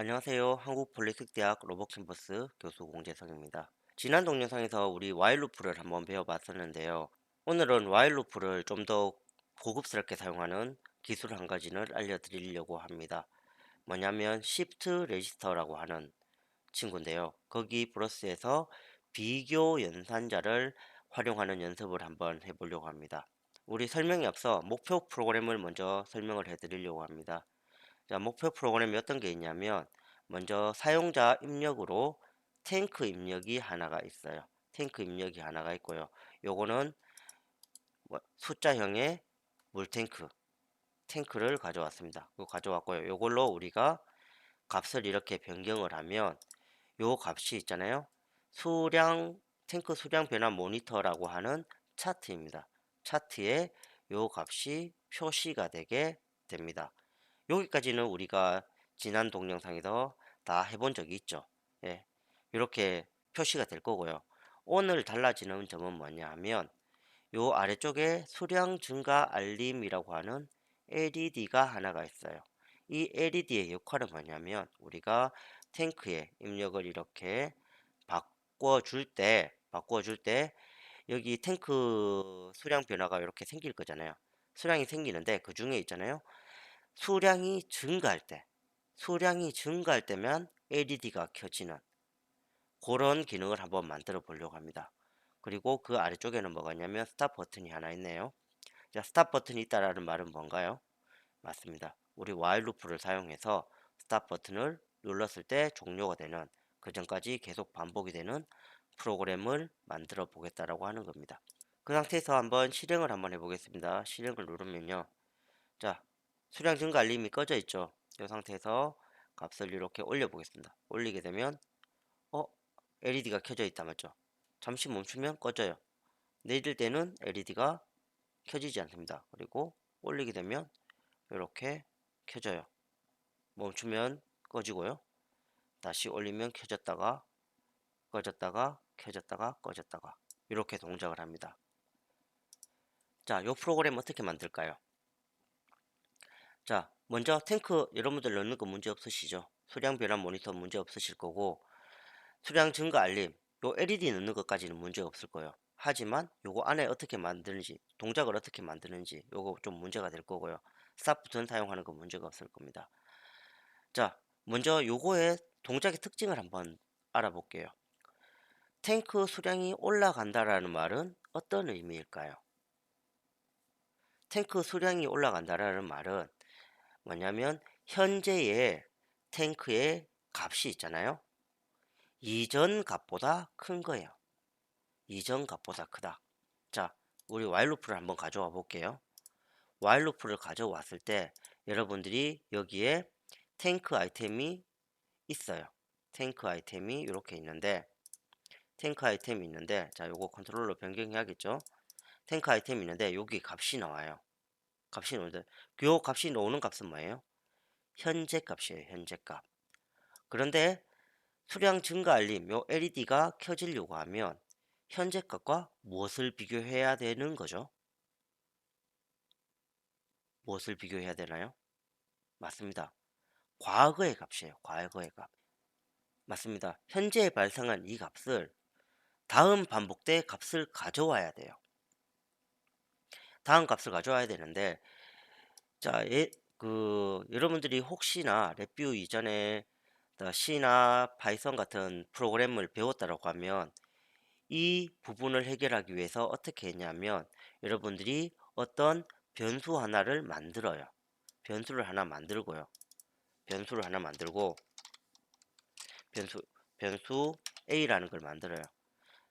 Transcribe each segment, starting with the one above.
안녕하세요. 한국폴리텍대학 로봇캠퍼스 교수 공재성입니다. 지난 동영상에서 우리 와일루프를 한번 배워봤었는데요. 오늘은 와일루프를 좀 더 고급스럽게 사용하는 기술 한 가지를 알려드리려고 합니다. 뭐냐면 Shift 레지스터라고 하는 친구인데요. 거기 플러스에서 비교 연산자를 활용하는 연습을 한번 해보려고 합니다. 우리 설명에 앞서 목표 프로그램을 먼저 설명을 해드리려고 합니다. 자, 목표 프로그램이 어떤 게 있냐면 먼저 사용자 입력으로 탱크 입력이 하나가 있어요. 탱크 입력이 하나가 있고요. 요거는 뭐 숫자형의 물탱크 탱크를 가져왔습니다. 그거 가져왔고요. 요걸로 우리가 값을 이렇게 변경을 하면 요 값이 있잖아요. 수량 탱크 수량 변화 모니터라고 하는 차트입니다. 차트에 요 값이 표시가 되게 됩니다. 여기까지는 우리가 지난 동영상에서 다 해본 적이 있죠. 예. 이렇게 표시가 될 거고요. 오늘 달라지는 점은 뭐냐 하면 요 아래쪽에 수량 증가 알림이라고 하는 LED가 하나가 있어요. 이 LED의 역할은 뭐냐면 우리가 탱크에 입력을 이렇게 바꿔줄 때 바꿔줄 때 여기 탱크 수량 변화가 이렇게 생길 거잖아요. 수량이 생기는데 그 중에 있잖아요. 수량이 증가할 때, 수량이 증가할 때면 LED가 켜지는 그런 기능을 한번 만들어 보려고 합니다. 그리고 그 아래쪽에는 뭐가 있냐면 스탑 버튼이 하나 있네요. 자, 스탑 버튼이 있다라는 말은 뭔가요? 맞습니다. 우리 while 루프를 사용해서 스탑 버튼을 눌렀을 때 종료가 되는 그 전까지 계속 반복이 되는 프로그램을 만들어 보겠다라고 하는 겁니다. 그 상태에서 한번 실행을 한번 해보겠습니다. 실행을 누르면요. 자, 수량 증가 알림이 꺼져 있죠. 이 상태에서 값을 이렇게 올려 보겠습니다. 올리게 되면 어 LED가 켜져 있다 맞죠? 잠시 멈추면 꺼져요. 내릴 때는 LED가 켜지지 않습니다. 그리고 올리게 되면 이렇게 켜져요. 멈추면 꺼지고요. 다시 올리면 켜졌다가 꺼졌다가 켜졌다가 꺼졌다가 이렇게 동작을 합니다. 자, 이 프로그램 어떻게 만들까요? 자, 먼저 탱크 여러분들 넣는 거 문제 없으시죠? 수량 변환 모니터 문제 없으실 거고 수량 증가 알림 요 LED 넣는 것까지는 문제 없을 거예요. 하지만 요거 안에 어떻게 만드는지 동작을 어떻게 만드는지 요거 좀 문제가 될 거고요. 스탑 버튼 사용하는 거 문제가 없을 겁니다. 자, 먼저 요거의 동작의 특징을 한번 알아볼게요. 탱크 수량이 올라간다라는 말은 어떤 의미일까요? 탱크 수량이 올라간다라는 말은 뭐냐면 현재의 탱크의 값이 있잖아요. 이전 값보다 큰 거예요. 이전 값보다 크다. 자, 우리 while 루프를 한번 가져와 볼게요. while 루프를 가져왔을 때 여러분들이 여기에 탱크 아이템이 있어요. 탱크 아이템이 이렇게 있는데 탱크 아이템이 있는데 자, 요거 컨트롤러 변경해야겠죠? 탱크 아이템이 있는데 여기 값이 나와요. 값이 나오는데 그 값이 나오는 값은 뭐예요? 현재 값이에요. 현재 값. 그런데 수량 증가 알림 요 LED가 켜지려고 하면 현재 값과 무엇을 비교해야 되는 거죠? 무엇을 비교해야 되나요? 맞습니다. 과거의 값이에요. 과거의 값. 맞습니다. 현재 발생한 이 값을 다음 반복 때 값을 가져와야 돼요. 다음 값을 가져와야 되는데 자, 예, 그 여러분들이 혹시나 랩뷰 이전에 C나 파이썬 같은 프로그램을 배웠다라고 하면 이 부분을 해결하기 위해서 어떻게 했냐면 여러분들이 어떤 변수 하나를 만들어요. 변수를 하나 만들고요. 변수를 하나 만들고 변수 변수 a라는 걸 만들어요.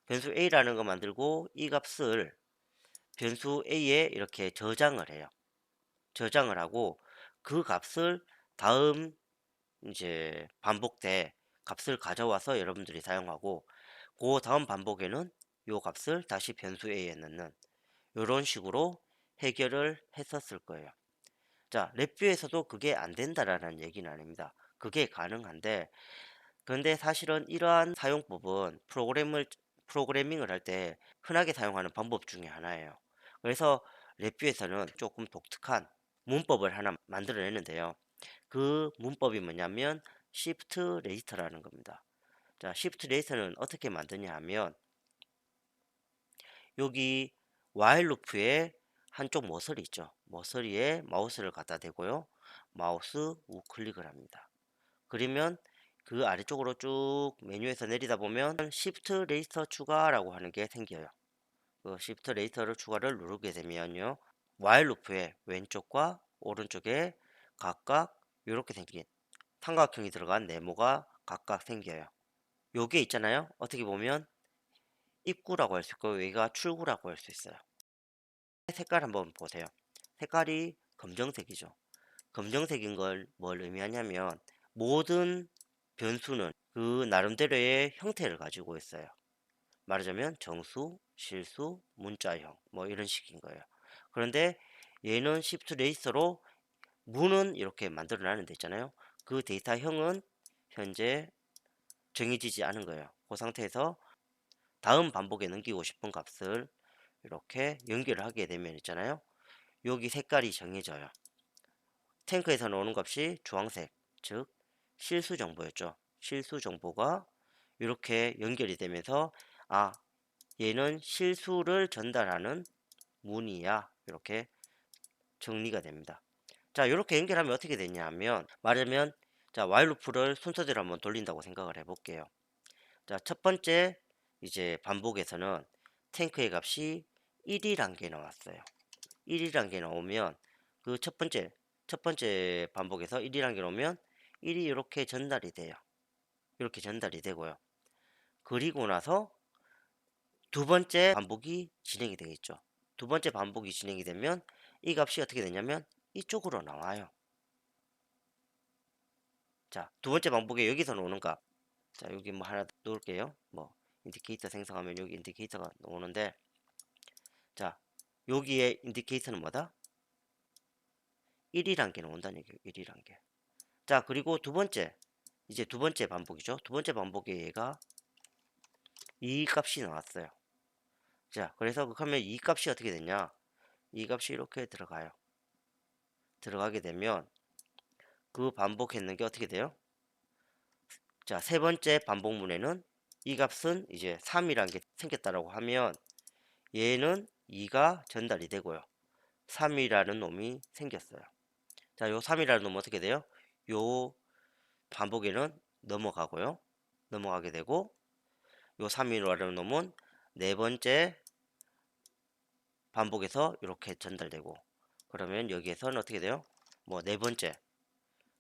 변수 a라는 거 만들고 이 값을 변수 a에 이렇게 저장을 해요. 저장을 하고 그 값을 다음 이제 반복 때 값을 가져와서 여러분들이 사용하고 그 다음 반복에는 요 값을 다시 변수 a에 넣는 이런 식으로 해결을 했었을 거예요. 자, 랩뷰에서도 그게 안 된다라는 얘기는 아닙니다. 그게 가능한데 그런데 사실은 이러한 사용법은 프로그램을 프로그래밍을 할 때 흔하게 사용하는 방법 중에 하나예요. 그래서 랩뷰에서는 조금 독특한 문법을 하나 만들어내는데요. 그 문법이 뭐냐면 시프트 레지스터라는 겁니다. 자, 시프트 레지스터는 어떻게 만드냐 하면 여기 와일 루프에 한쪽 모서리 있죠. 모서리에 마우스를 갖다 대고요. 마우스 우클릭을 합니다. 그러면 그 아래쪽으로 쭉 메뉴에서 내리다 보면 시프트 레지스터 추가라고 하는 게 생겨요. 그 시프트 레지스터를 추가를 누르게 되면요. 와일 루프의 왼쪽과 오른쪽에 각각 이렇게 생긴 삼각형이 들어간 네모가 각각 생겨요. 요게 있잖아요. 어떻게 보면 입구라고 할 수 있고 여기가 출구라고 할 수 있어요. 색깔 한번 보세요. 색깔이 검정색이죠. 검정색인 걸 뭘 의미하냐면 모든 변수는 그 나름대로의 형태를 가지고 있어요. 말하자면 정수, 실수, 문자형 뭐 이런 식인 거예요. 그런데 얘는 시프트 레이서로 문은 이렇게 만들어 놔는 데 있잖아요. 그 데이터형은 현재 정해지지 않은 거예요. 그 상태에서 다음 반복에 넘기고 싶은 값을 이렇게 연결을 하게 되면 있잖아요. 여기 색깔이 정해져요. 탱크에서 나오는 값이 주황색, 즉 실수 정보였죠. 실수 정보가 이렇게 연결이 되면서 아 얘는 실수를 전달하는 문이야 이렇게 정리가 됩니다. 자 이렇게 연결하면 어떻게 되냐 하면 말하면 자 while 루프를 순서대로 한번 돌린다고 생각을 해볼게요. 자 첫 번째 이제 반복에서는 탱크의 값이 1이란 게 나왔어요. 1이란 게 나오면 그 첫 번째 첫 번째 반복에서 1이란 게 나오면 1이 이렇게 전달이 돼요. 이렇게 전달이 되고요. 그리고 나서 두 번째 반복이 진행이 되겠죠. 두 번째 반복이 진행이 되면 이 값이 어떻게 되냐면 이쪽으로 나와요. 자, 두 번째 반복에 여기서 나오는 값. 자, 여기 뭐 하나 놓을게요. 뭐 인디케이터 생성하면 여기 인디케이터가 나오는데 자, 여기에 인디케이터는 뭐다? 1이란 게 나온다는 얘기예요. 1이란 게. 자, 그리고 두 번째. 이제 두 번째 반복이죠. 두 번째 반복에 얘가 이 값이 나왔어요. 자, 그래서 그러면 이 값이 어떻게 되냐? 이 값이 이렇게 들어가요. 들어가게 되면 그 반복했는 게 어떻게 돼요? 자, 세 번째 반복문에는 이 값은 이제 3이라는 게 생겼다라고 하면 얘는 2가 전달이 되고요. 3이라는 놈이 생겼어요. 자, 요 3이라는 놈은 어떻게 돼요? 요 반복에는 넘어가고요. 넘어가게 되고 요 3이라는 놈은 네 번째 반복에서 이렇게 전달되고 그러면 여기에서는 어떻게 돼요? 뭐 네 번째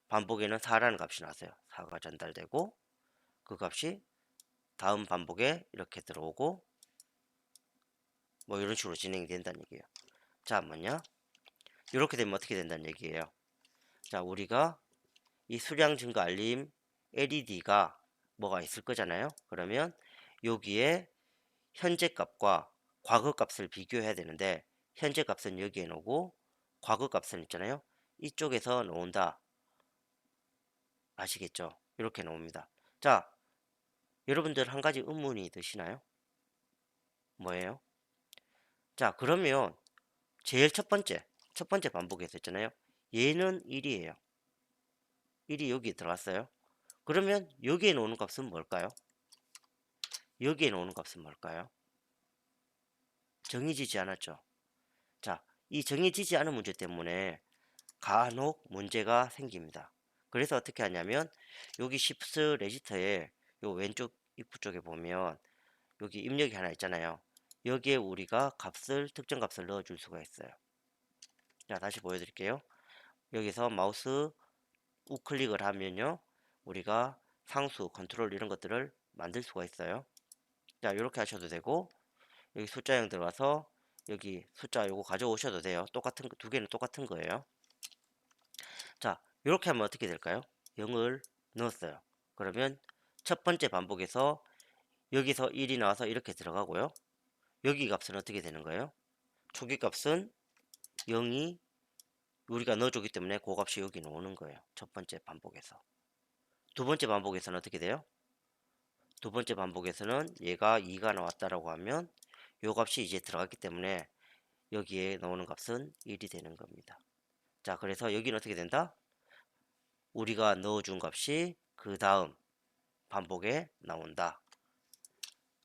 반복에는 4라는 값이 나왔어요. 4가 전달되고 그 값이 다음 반복에 이렇게 들어오고 뭐 이런 식으로 진행이 된다는 얘기예요. 자, 뭐냐? 이렇게 되면 어떻게 된다는 얘기예요. 자, 우리가 이 수량 증가 알림 LED가 뭐가 있을 거잖아요. 그러면 여기에 현재 값과 과거 값을 비교해야 되는데 현재 값은 여기에 놓고 과거 값은 있잖아요. 이쪽에서 놓은다. 아시겠죠? 이렇게 나옵니다. 자, 여러분들 한 가지 의문이 드시나요? 뭐예요? 자, 그러면 제일 첫 번째, 첫 번째 반복에서 있잖아요. 얘는 1이에요. 1이 여기 들어갔어요. 그러면 여기에 놓는 값은 뭘까요? 여기에 놓는 값은 뭘까요? 정해지지 않았죠. 자, 이 정해지지 않은 문제 때문에 간혹 문제가 생깁니다. 그래서 어떻게 하냐면 여기 시프트 레지터에 요 왼쪽 입구 쪽에 보면 여기 입력이 하나 있잖아요. 여기에 우리가 값을 특정 값을 넣어 줄 수가 있어요. 자, 다시 보여 드릴게요. 여기서 마우스 우클릭을 하면요. 우리가 상수, 컨트롤 이런 것들을 만들 수가 있어요. 자, 이렇게 하셔도 되고 여기 숫자형 들어가서 여기 숫자 요거 가져오셔도 돼요. 똑같은 두 개는 똑같은 거예요. 자, 이렇게 하면 어떻게 될까요? 0을 넣었어요. 그러면 첫 번째 반복에서 여기서 1이 나와서 이렇게 들어가고요. 여기 값은 어떻게 되는 거예요? 초기 값은 0이 우리가 넣어주기 때문에 그 값이 여기 나오는 거예요. 첫 번째 반복에서. 두 번째 반복에서는 어떻게 돼요? 두 번째 반복에서는 얘가 2가 나왔다라고 하면 요 값이 이제 들어갔기 때문에 여기에 나오는 값은 1이 되는 겁니다. 자, 그래서 여기는 어떻게 된다? 우리가 넣어준 값이 그 다음 반복에 나온다.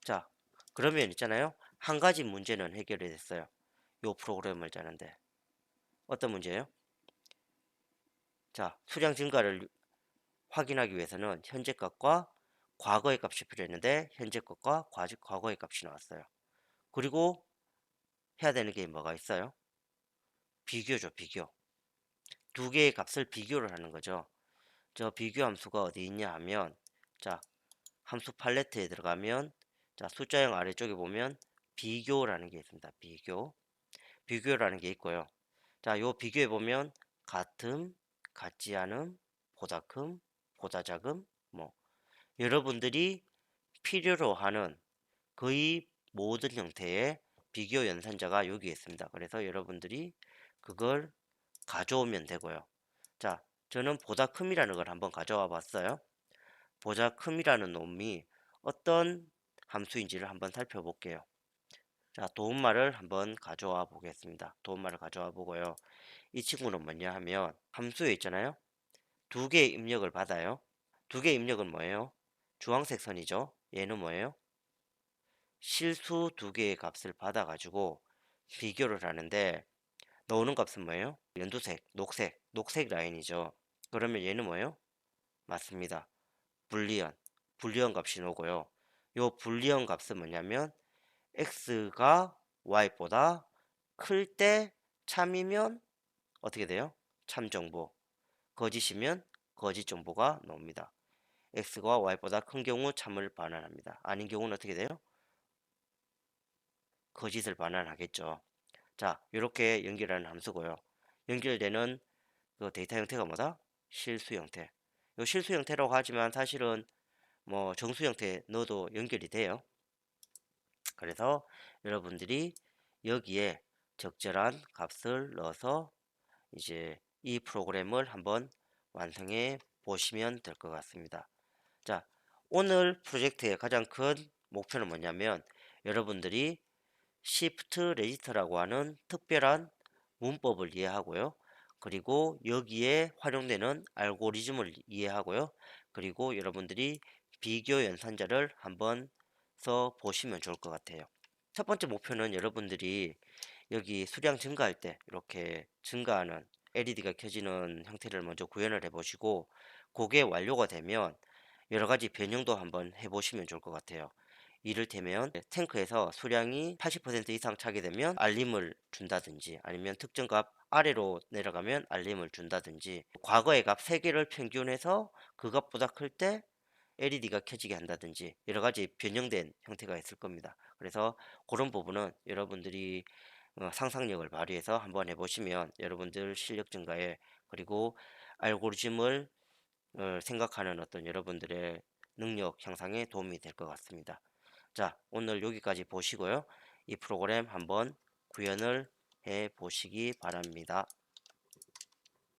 자, 그러면 있잖아요. 한 가지 문제는 해결이 됐어요. 요 프로그램을 짜는데. 어떤 문제예요? 자, 수량 증가를 확인하기 위해서는 현재 값과 과거의 값이 필요했는데 현재 것과 과- 과거의 값이 나왔어요. 그리고 해야 되는 게 뭐가 있어요? 비교죠, 비교. 두 개의 값을 비교를 하는 거죠. 저 비교 함수가 어디 있냐 하면 자, 함수 팔레트에 들어가면 자, 숫자형 아래쪽에 보면 비교라는 게 있습니다. 비교. 비교라는 게 있고요. 자, 요 비교해 보면 같음, 같지 않음, 보다 큼, 보다 작음, 뭐 여러분들이 필요로 하는 거의 모든 형태의 비교 연산자가 여기 있습니다. 그래서 여러분들이 그걸 가져오면 되고요. 자, 저는 보다 큼이라는 걸 한번 가져와 봤어요. 보다 큼이라는 놈이 어떤 함수인지를 한번 살펴볼게요. 자, 도움말을 한번 가져와 보겠습니다. 도움말을 가져와 보고요. 이 친구는 뭐냐 하면 함수에 있잖아요. 두 개의 입력을 받아요. 두 개의 입력은 뭐예요? 주황색 선이죠. 얘는 뭐예요? 실수 두 개의 값을 받아가지고 비교를 하는데 나오는 값은 뭐예요? 연두색, 녹색, 녹색 라인이죠. 그러면 얘는 뭐예요? 맞습니다. 불리언, 불리언 값이 나오고요. 요 불리언 값은 뭐냐면 x가 y보다 클 때 참이면 어떻게 돼요? 참 정보. 거짓이면 거짓 정보가 나옵니다. X가 y보다 큰 경우 참을 반환합니다. 아닌 경우는 어떻게 돼요? 거짓을 반환하겠죠. 자, 이렇게 연결하는 함수고요. 연결되는 그 데이터 형태가 뭐다? 실수 형태. 이 실수 형태라고 하지만 사실은 뭐 정수 형태 넣어도 연결이 돼요. 그래서 여러분들이 여기에 적절한 값을 넣어서 이제 이 프로그램을 한번 완성해 보시면 될 것 같습니다. 자, 오늘 프로젝트의 가장 큰 목표는 뭐냐면 여러분들이 Shift 레지스터라고 하는 특별한 문법을 이해하고요. 그리고 여기에 활용되는 알고리즘을 이해하고요. 그리고 여러분들이 비교 연산자를 한번 써 보시면 좋을 것 같아요. 첫 번째 목표는 여러분들이 여기 수량 증가할 때 이렇게 증가하는 LED가 켜지는 형태를 먼저 구현을 해 보시고 그게 완료가 되면 여러 가지 변형도 한번 해 보시면 좋을 것 같아요. 이를테면 탱크에서 수량이 80% 이상 차게 되면 알림을 준다든지 아니면 특정 값 아래로 내려가면 알림을 준다든지 과거의 값 3개를 평균해서 그 값보다 클 때 LED가 켜지게 한다든지 여러 가지 변형된 형태가 있을 겁니다. 그래서 그런 부분은 여러분들이 어, 상상력을 발휘해서 한번 해보시면 여러분들 실력 증가에 그리고 알고리즘을 어, 생각하는 어떤 여러분들의 능력 향상에 도움이 될 것 같습니다. 자, 오늘 여기까지 보시고요. 이 프로그램 한번 구현을 해 보시기 바랍니다.